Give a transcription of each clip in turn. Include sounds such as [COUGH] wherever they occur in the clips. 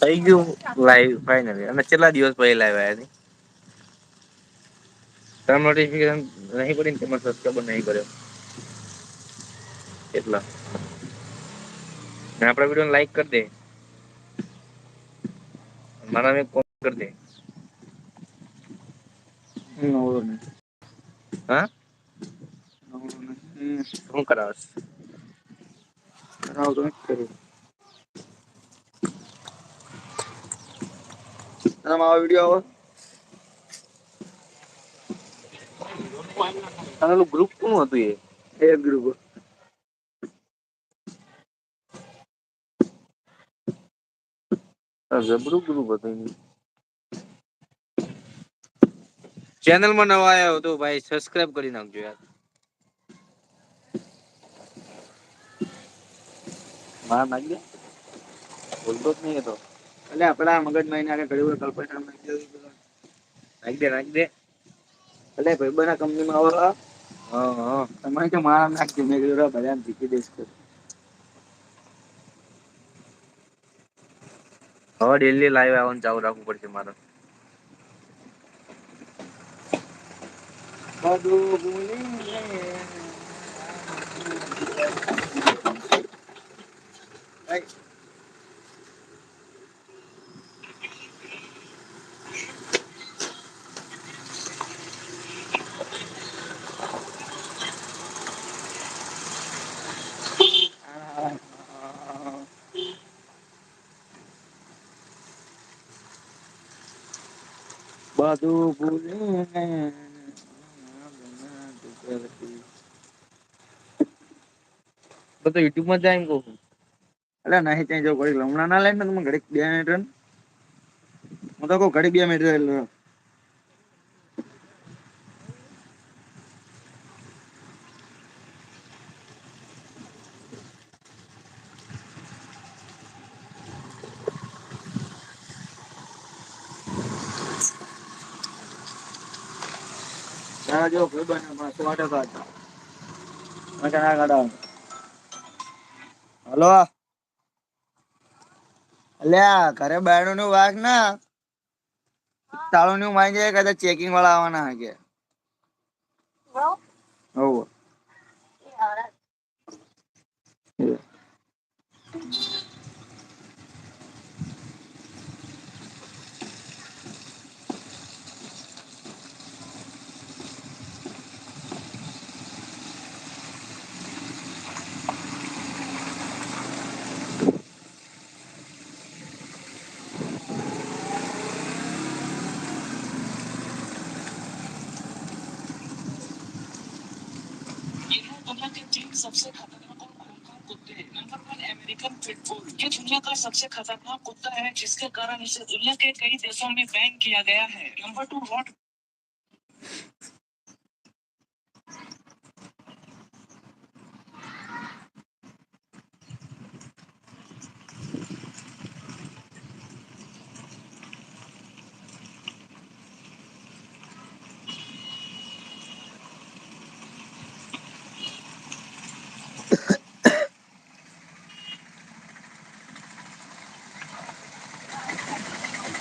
થઈ ગયું live finally અને કેટલા દિવસ પછી લાઈવ તાર નોટિફિકેશન નહીં પડી ને તેમાં સબસ્ક્રાઈબર નહીં કર્યો. એટલા. આપણા વિડીયોને લાઈક કરી દે. મારા મેં કોપી કરી દે. હા શું કરાવશ? તારામાં આવા વીડિયો આવે. તારું ગ્રુપ કોનું હતું એ? એ ગ્રુપ જબરું ગ્રુપ હતું ચેનલમાં નવા આવ્યો તો ભાઈ સબસ્ક્રાઇબ કરી નાખજો યાર. હા નાખજે. બોલતો જ નહીં તો. એટલે આપડા મગજ મારીને ઘડી કલ્પના નાખી દે નાખી દે. એટલે ભાઈબંધ ના આવો તમારે કે મારા નાખી મેં કીધું ભલે જીતી દઈશ હવે ડેલી લાઈવ આવવાનું ચાલુ રાખવું પડશે મારે. બધું ભૂલી [LAUGHS] બધું ભૂલીને તો યુટ્યુબમાં જાય કહું અ નહીં ત્યાં જો ઘડી હમણાં ના લઈને ને ઘડી બે મિનિટ હું તો કહું ઘડી બે મિનિટ જો ભાઈબંધ સો ટકા હલો? અલ્યા ઘરે બાયણું નું વાઘ ના. તાળું નું જાય કદાચ ચેકિંગ વાળા આવવાના હ. કે હવ सबसे खतरनाक और खूनखार कुत्ते नंबर वन अमेरिकन पिटबुल ये दुनिया का सबसे खतरनाक कुत्ता है, जिसके कारण इसे दुनिया के कई देशों में बैन किया गया है। नंबर टू रॉट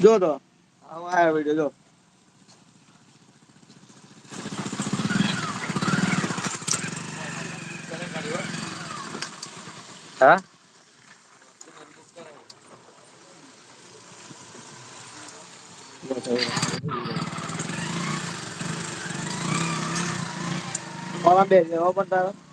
જો તો હવે આવ્યો વિડીયો જો હા કોણ બે જવો પણ તારો